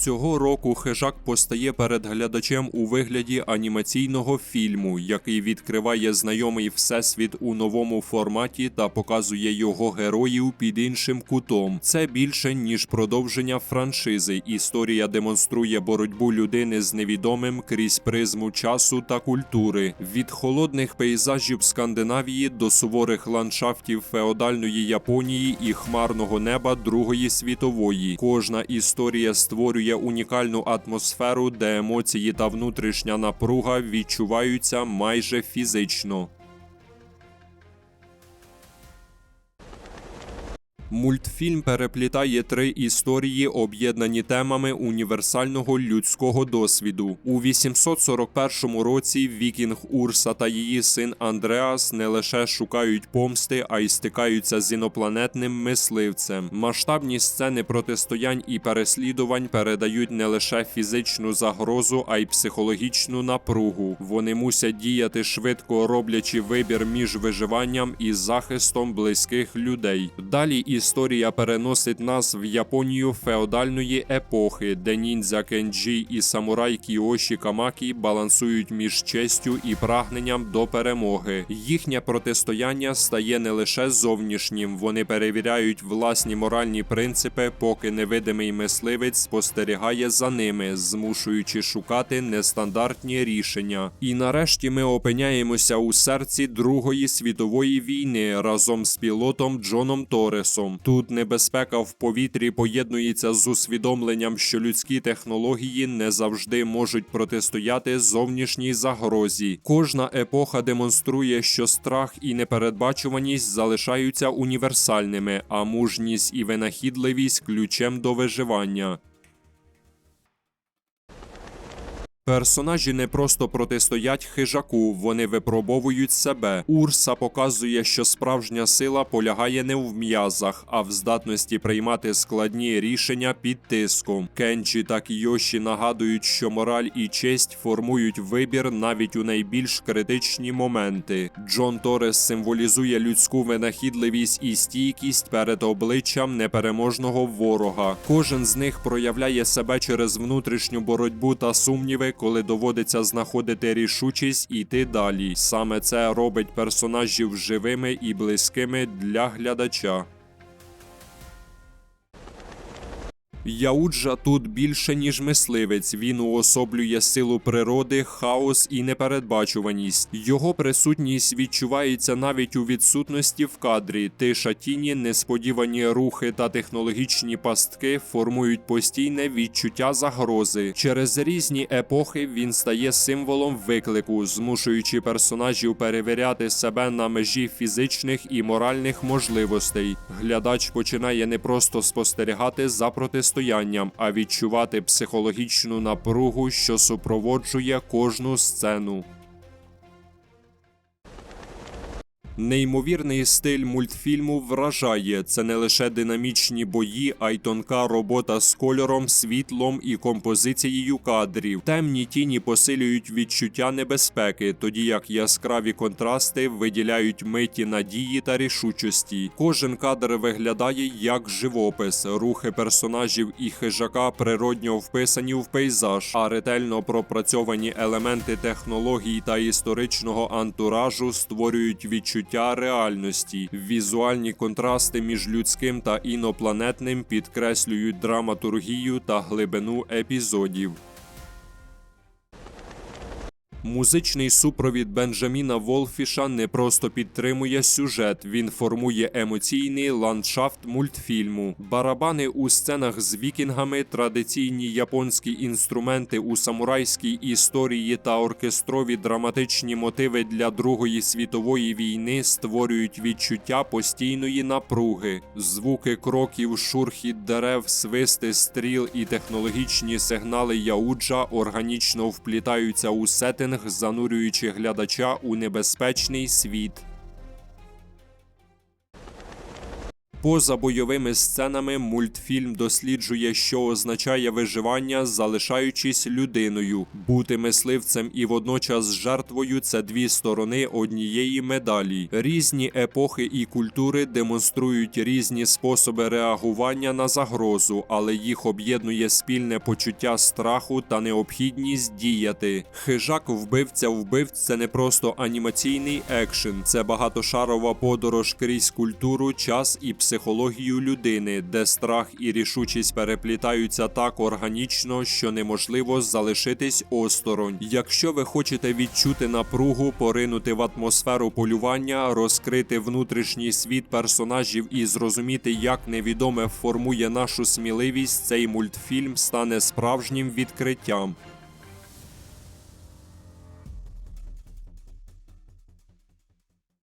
Цього року хижак постає перед глядачем у вигляді анімаційного фільму, який відкриває знайомий всесвіт у новому форматі та показує його героїв під іншим кутом. Це більше ніж продовження франшизи. Історія демонструє боротьбу людини з невідомим крізь призму часу та культури. Від холодних пейзажів Скандинавії до суворих ландшафтів феодальної Японії і хмарного неба Другої світової. Кожна історія створює унікальну атмосферу, де емоції та внутрішня напруга відчуваються майже фізично. Мультфільм переплітає три історії, об'єднані темами універсального людського досвіду. У 841 році Вікінг Урса та її син Андреас не лише шукають помсти, а й стикаються з інопланетним мисливцем. Масштабні сцени протистоянь і переслідувань передають не лише фізичну загрозу, а й психологічну напругу. Вони мусять діяти швидко, роблячи вибір між виживанням і захистом близьких людей. Далі історія переносить нас в Японію феодальної епохи, де ніндзя Кенджі і самурай Кіоші Камакі балансують між честю і прагненням до перемоги. Їхнє протистояння стає не лише зовнішнім, вони перевіряють власні моральні принципи, поки невидимий мисливець спостерігає за ними, змушуючи шукати нестандартні рішення. І нарешті ми опиняємося у серці Другої світової війни разом з пілотом Джоном Торресом. Тут небезпека в повітрі поєднується з усвідомленням, що людські технології не завжди можуть протистояти зовнішній загрозі. Кожна епоха демонструє, що страх і непередбачуваність залишаються універсальними, а мужність і винахідливість ключем до виживання. Персонажі не просто протистоять хижаку, вони випробовують себе. Урса показує, що справжня сила полягає не в м'язах, а в здатності приймати складні рішення під тиском. Кенджі та Кіоші нагадують, що мораль і честь формують вибір навіть у найбільш критичні моменти. Джон Торрес символізує людську винахідливість і стійкість перед обличчям непереможного ворога. Кожен з них проявляє себе через внутрішню боротьбу та сумніви, коли доводиться знаходити рішучість і йти далі. Саме це робить персонажів живими і близькими для глядача. Яуджа тут більше ніж мисливець. Він уособлює силу природи, хаос і непередбачуваність. Його присутність відчувається навіть у відсутності в кадрі. Тиша тіні, несподівані рухи та технологічні пастки формують постійне відчуття загрози. Через різні епохи він стає символом виклику, змушуючи персонажів перевіряти себе на межі фізичних і моральних можливостей. Глядач починає не просто спостерігати за протистоянням, а відчувати психологічну напругу, що супроводжує кожну сцену. Неймовірний стиль мультфільму вражає. Це не лише динамічні бої, а й тонка робота з кольором, світлом і композицією кадрів. Темні тіні посилюють відчуття небезпеки, тоді як яскраві контрасти виділяють миті надії та рішучості. Кожен кадр виглядає як живопис, рухи персонажів і хижака природньо вписані в пейзаж, а ретельно пропрацьовані елементи технологій та історичного антуражу створюють відчуття реальності. Візуальні контрасти між людським та інопланетним підкреслюють драматургію та глибину епізодів. Музичний супровід Бенджаміна Волфіша не просто підтримує сюжет, він формує емоційний ландшафт мультфільму. Барабани у сценах з вікінгами, традиційні японські інструменти у самурайській історії та оркестрові драматичні мотиви для Другої світової війни створюють відчуття постійної напруги. Звуки кроків, шурхіт дерев, свисти стріл і технологічні сигнали Яуджа органічно вплітаються у сеттинг, занурюючи глядача у небезпечний світ. Поза бойовими сценами мультфільм досліджує, що означає виживання, залишаючись людиною. Бути мисливцем і водночас жертвою це дві сторони однієї медалі. Різні епохи і культури демонструють різні способи реагування на загрозу, але їх об'єднує спільне почуття страху та необхідність діяти. Хижак вбивця вбивць це не просто анімаційний екшен, це багатошарова подорож крізь культуру, час і психологію людини, де страх і рішучість переплітаються так органічно, що неможливо залишитись осторонь. Якщо ви хочете відчути напругу, поринути в атмосферу полювання, розкрити внутрішній світ персонажів і зрозуміти, як невідоме формує нашу сміливість, цей мультфільм стане справжнім відкриттям.